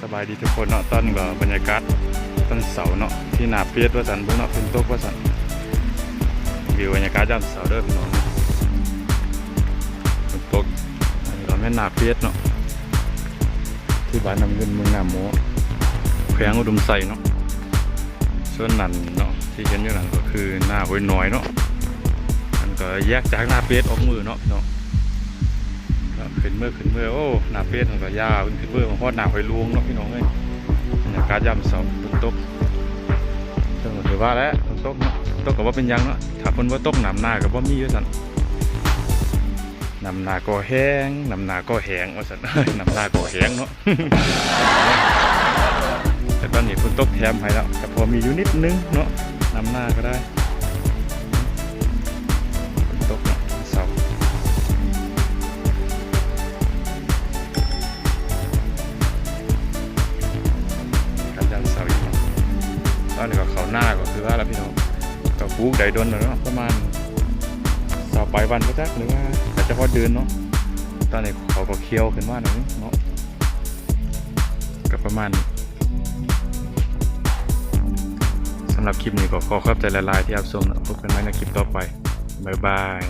สบายดีทุกคนเนาะตอนก็บรรยากาศตอนเสาเนาะที่หนาเปียดว่าสันบิ่งเนาะฝนตกว่าสันวิวบรรยากาศยามเสาเด้อพี่น้องฝนตกอันนี้ก็แม่นหนาเปียดเนาะที่บ้านน้ำเงินเมืองหนาโมแขวงอุดมไซเนาะส่วนนั้นเนาะที่เห็นอยู่นั่นก็คือหน้าห้วยน้อยเนาะมันก็แยกจากหน้าเปียดออกมือเนาะพี่น้อง ก็ขึ้นเมื่อขึ้นเมื่อโอ้หนาเฟสมันก็ยาวขึ้นเมื่อมาฮอดหนาหอยลวงเนาะพี่น้องเอ้ยบรรยากาศย่ำเสาฝนตกเรื่องถือว่าแล้วฝนตกเนาะตกกับว่าเป็นยังเนาะถ้าฝนว่าตกนำหน้ากับว่ามีว่สันนำหนาก็แห้งนำหนาก็แห้งว่าสันนำหนาก็แห้งเนาะแต่ตอนนี้ฝนตกแถมให้แล้วแต่พอมีอยู่นิดนึงเนาะนำหน้าก็ได้ นยันเสาอีกตอนนี้ก็เขาหน้าก็คือว่าแล้วพี่น้องก็ปลูกได้ดนแล้วเนาะประมาณเสาปลายวันก็จักหรือว่าแต่เฉพาะเดือนเนาะตอนนี้เขาก็เคี้ยวขึ้นมาหน่อยเนาะก็ประมาณสำหรับคลิปนี้ก็ขอขอบใจหลายๆที่รับชมนะพบกันใหม่ในคลิปต่อไป บ๊ายบาย